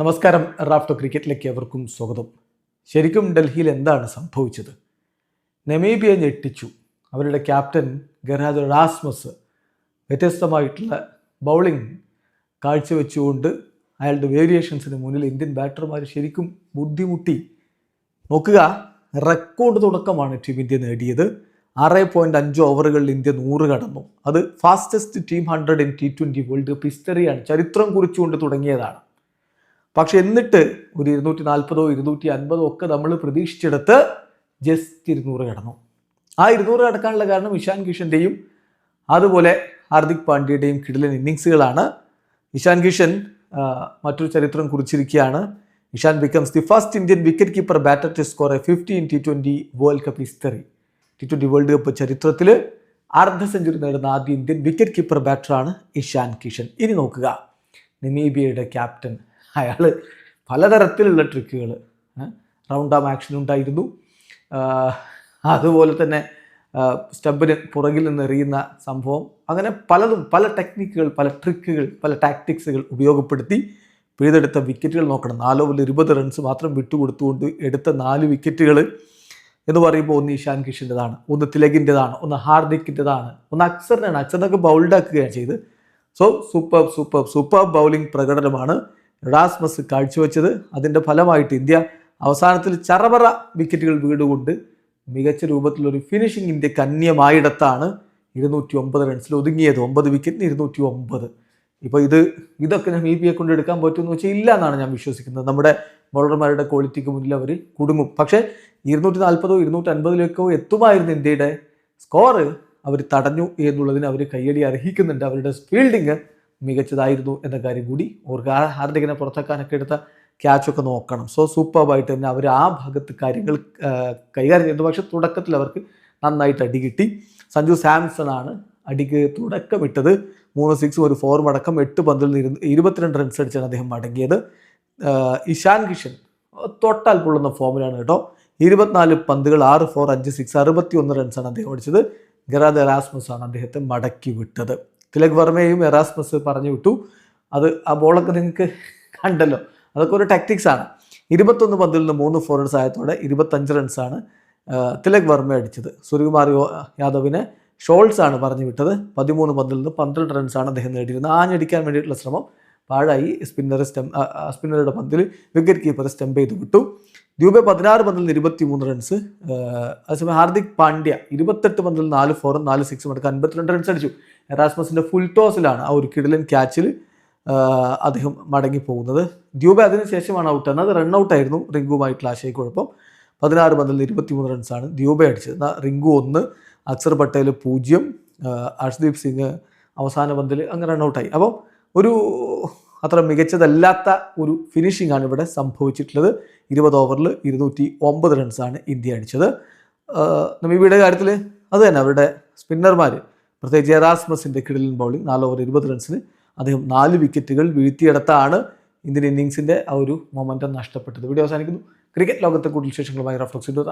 നമസ്കാരം റാഫ്റ്റോ ക്രിക്കറ്റിലേക്ക് എവർക്കും സ്വാഗതം. ശരിക്കും ഡൽഹിയിൽ എന്താണ് സംഭവിച്ചത്? നെമീബിയ ഞെട്ടിച്ചു. അവരുടെ ക്യാപ്റ്റൻ ഗർഹാജ് റാസ്മസ് വ്യത്യസ്തമായിട്ടുള്ള ബൗളിംഗ് കാഴ്ചവെച്ചുകൊണ്ട് അയാളുടെ വേരിയേഷൻസിന് മുന്നിൽ ഇന്ത്യൻ ബാറ്റർമാർ ശരിക്കും ബുദ്ധിമുട്ടി. നോക്കുക റെക്കോർഡ് തുടക്കമാണ് ടീം ഇന്ത്യ നേടിയത്. ആറ് പോയിന്റ് അഞ്ച് ഓവറുകളിൽ ഇന്ത്യ നൂറ് കടന്നു. അത് fastest team hundred in T twenty world cup ഹിസ്റ്ററിയാണ്. ചരിത്രം കുറിച്ചുകൊണ്ട് തുടങ്ങിയതാണ്. പക്ഷെ എന്നിട്ട് ഒരു ഇരുന്നൂറ്റി നാൽപ്പതോ ഇരുന്നൂറ്റി അൻപതോ ഒക്കെ നമ്മൾ പ്രതീക്ഷിച്ചെടുത്ത് ജസ്റ്റ് ഇരുന്നൂറ് കടന്നു. ആ ഇരുന്നൂറ് കടക്കാനുള്ള കാരണം ഇഷാൻ കിഷന്റെയും അതുപോലെ ഹാർദിക് പാണ്ഡ്യയുടെയും കിടിലൻ ഇന്നിങ്സുകളാണ് ഇഷാൻ കിഷൻ മറ്റൊരു ചരിത്രം കുറിച്ചിരിക്കുകയാണ്. Ishan becomes the first Indian wicketkeeper batter to score a fifty in T twenty world cup history T twenty world cup ചരിത്രത്തിൽ അർദ്ധ സെഞ്ചുറി നേടുന്ന ആദ്യ ഇന്ത്യൻ വിക്കറ്റ് കീപ്പർ ബാറ്ററാണ് ഇഷാൻ കിഷൻ. ഇനി നോക്കുക നമീബിയയുടെ ക്യാപ്റ്റൻ അയാൾ പലതരത്തിലുള്ള ട്രിക്കുകൾ റൗണ്ട് ആം ആക്ഷൻ ഉണ്ടായിരുന്നു. അതുപോലെ തന്നെ സ്റ്റബിന് പുറകിൽ നിന്ന് എറിയുന്ന സംഭവം. അങ്ങനെ പലതും പല ടെക്നിക്കുകൾ പല ട്രിക്കുകൾ പല ടാക്ടിക്സുകൾ ഉപയോഗപ്പെടുത്തി പിഴുതെടുത്ത വിക്കറ്റുകൾ നോക്കണം. നാല് ഓവറിൽ ഇരുപത് റൺസ് മാത്രം വിട്ടുകൊടുത്തുകൊണ്ട് എടുത്ത നാല് വിക്കറ്റുകൾ എന്ന് പറയുമ്പോൾ ഒന്ന് ഇഷാൻ കിഷന്റെതാണ് ഒന്ന് തിലകിന്റെതാണ് ഒന്ന് ഹാർദിക്കിന്റെതാണ്. ഒന്ന് അക്സറിനാണ് അക്സറിനൊക്കെ ബൗൾഡാക്കുകയാണ് ചെയ്ത് so super super super bowling പ്രകടനമാണ് റാസ്മസ് കാഴ്ചവെച്ചത് അതിന്റെ ഫലമായിട്ട് ഇന്ത്യ അവസാനത്തിൽ ചറപറ വിക്കറ്റുകൾ വീടുകൊണ്ട് മികച്ച രൂപത്തിലൊരു ഫിനിഷിംഗ് ഇന്ത്യ കന്യമായിടത്താണ് ഇരുന്നൂറ്റി ഒമ്പത് റൺസിൽ ഒതുങ്ങിയത്. ഒമ്പത് വിക്കറ്റിന് ഇരുന്നൂറ്റി ഒമ്പത് ഇപ്പോൾ ഇത് ഇതൊക്കെ നമീബിയെ കൊണ്ട് എടുക്കാൻ പറ്റുമെന്ന് വെച്ചാൽ ഇല്ല എന്നാണ് ഞാൻ വിശ്വസിക്കുന്നത്. നമ്മുടെ ബോളർമാരുടെ ക്വാളിറ്റിക്ക് മുന്നിൽ അവർ കുടുങ്ങും. പക്ഷേ ഇരുന്നൂറ്റി നാൽപ്പതോ ഇരുന്നൂറ്റി അൻപതിലേക്കോ എത്തുമായിരുന്നു ഇന്ത്യയുടെ സ്കോറ് അവർ തടഞ്ഞു എന്നുള്ളതിന് അവർ കയ്യടി അർഹിക്കുന്നുണ്ട്. അവരുടെ ഫീൽഡിങ് മികച്ചതായിരുന്നു എന്ന കാര്യം കൂടി ഓർക്ക് ആ ഹാർദിക്കിനെ പുറത്താക്കാനൊക്കെ എടുത്ത ക്യാച്ചൊക്കെ നോക്കണം. സോ സൂപ്പർബായിട്ട് തന്നെ അവർ ആ ഭാഗത്ത് കാര്യങ്ങൾ കൈകാര്യം ചെയ്തു പക്ഷെ തുടക്കത്തിൽ അവർക്ക് നന്നായിട്ട് അടി കിട്ടി. സഞ്ജു സാംസൺ ആണ് അടിക്ക് തുടക്കമിട്ടത്. മൂന്ന് സിക്സും ഒരു ഫോറും അടക്കം എട്ട് പന്തിൽ നിന്ന് ഇരുപത്തിരണ്ട് റൺസ് അടിച്ചാണ് അദ്ദേഹം മടങ്ങിയത്. ഇഷാൻ കിഷൻ തൊട്ടാൽ പൊള്ളുന്ന ഫോമിലാണ് കേട്ടോ. ഇരുപത്തിനാല് പന്തുകൾ ആറ് ഫോർ അഞ്ച് സിക്സ് അറുപത്തി ഒന്ന് റൺസാണ് അദ്ദേഹം അടിച്ചത്. ഗറാദ് എറാസ്മസ് ആണ് അദ്ദേഹത്തെ മടക്കി വിട്ടത്. തിലക് വർമ്മയും എറാസ്മസ് പറഞ്ഞു വിട്ടു. അത് ആ ബോളൊക്കെ നിങ്ങൾക്ക് കണ്ടല്ലോ. അതൊക്കെ ഒരു ടാക്ടിക്സ് ആണ്. ഇരുപത്തൊന്ന് പന്തിൽ നിന്ന് മൂന്ന് ഫോർ റൺസ് ആയതോടെ ഇരുപത്തഞ്ച് റൺസാണ് തിലക് വർമ്മ അടിച്ചത്. സൂര്യകുമാർ യാദവിനെ ഷോൾസ് ആണ് പറഞ്ഞു വിട്ടത്. പതിമൂന്ന് പന്തിൽ നിന്ന് പന്ത്രണ്ട് റൺസാണ് അദ്ദേഹം നേടിയിരുന്നത്. ആഞ്ഞടിക്കാൻ വേണ്ടിയിട്ടുള്ള ശ്രമം പാഴായി. സ്പിന്നർ സ്റ്റം സ്പിന്നറുടെ പന്തിൽ വിക്കറ്റ് കീപ്പർ സ്റ്റംപ് ചെയ്ത് വിട്ടു. ദ്യൂബെ പതിനാറ് പന്തിൽ നിന്ന് ഇരുപത്തി മൂന്ന് റൺസ് അതേസമയം ഹാർദിക് പാണ്ഡ്യ ഇരുപത്തെട്ട് പന്തിൽ നാല് ഫോറും നാല് സിക്സും എടുക്കുക അൻപത്തിരണ്ട് റൺസ് അടിച്ചു. എറാസ്മസിന്റെ ഫുൾ ടോസിലാണ് ആ ഒരു കിടിലൻ ക്യാച്ചിൽ അദ്ദേഹം മടങ്ങി പോകുന്നത്. ദ്യൂബെ അതിനുശേഷമാണ് ഔട്ട് എന്നത്. റൺ ഔട്ടായിരുന്നു റിങ്കുമായിട്ടുള്ള ആശയക്കുഴപ്പം. പതിനാറ് പന്തിൽ നിന്ന് ഇരുപത്തി മൂന്ന് റൺസാണ് ദ്യൂബെ അടിച്ചത്. റിങ്കു ഒന്ന് അക്സർ പട്ടേൽ പൂജ്യം ഹർഷ്ദീപ് സിംഗ് അവസാന പന്തിൽ അങ്ങ് റൺ ഔട്ടായി അപ്പോൾ ഒരു അത്ര മികച്ചതല്ലാത്ത ഒരു ഫിനിഷിംഗ് ആണ് ഇവിടെ സംഭവിച്ചിട്ടുള്ളത്. ഇരുപത് ഓവറിൽ ഇരുന്നൂറ്റി ഒമ്പത് റൺസാണ് ഇന്ത്യ അടിച്ചത്. നമീബിയുടെ കാര്യത്തിൽ അത് തന്നെ അവരുടെ സ്പിന്നർമാർ പ്രത്യേകിച്ച് എറാസ്മസിന്റെ കിടലിൻ ബൗളിംഗ് നാല് ഓവർ ഇരുപത് റൺസിന് അദ്ദേഹം നാല് വിക്കറ്റുകൾ വീഴ്ത്തിയെടുത്താണ് ഇന്ത്യൻ ഇന്നിങ്സിന്റെ ആ ഒരു മൊമെന്റം നഷ്ടപ്പെട്ടത്. വീഡിയോ അവസാനിക്കുന്നു. ക്രിക്കറ്റ് ലോകത്തെ കൂടുതൽ വിശേഷങ്ങളുമായി റഫ്ലക്സ് ഇടുക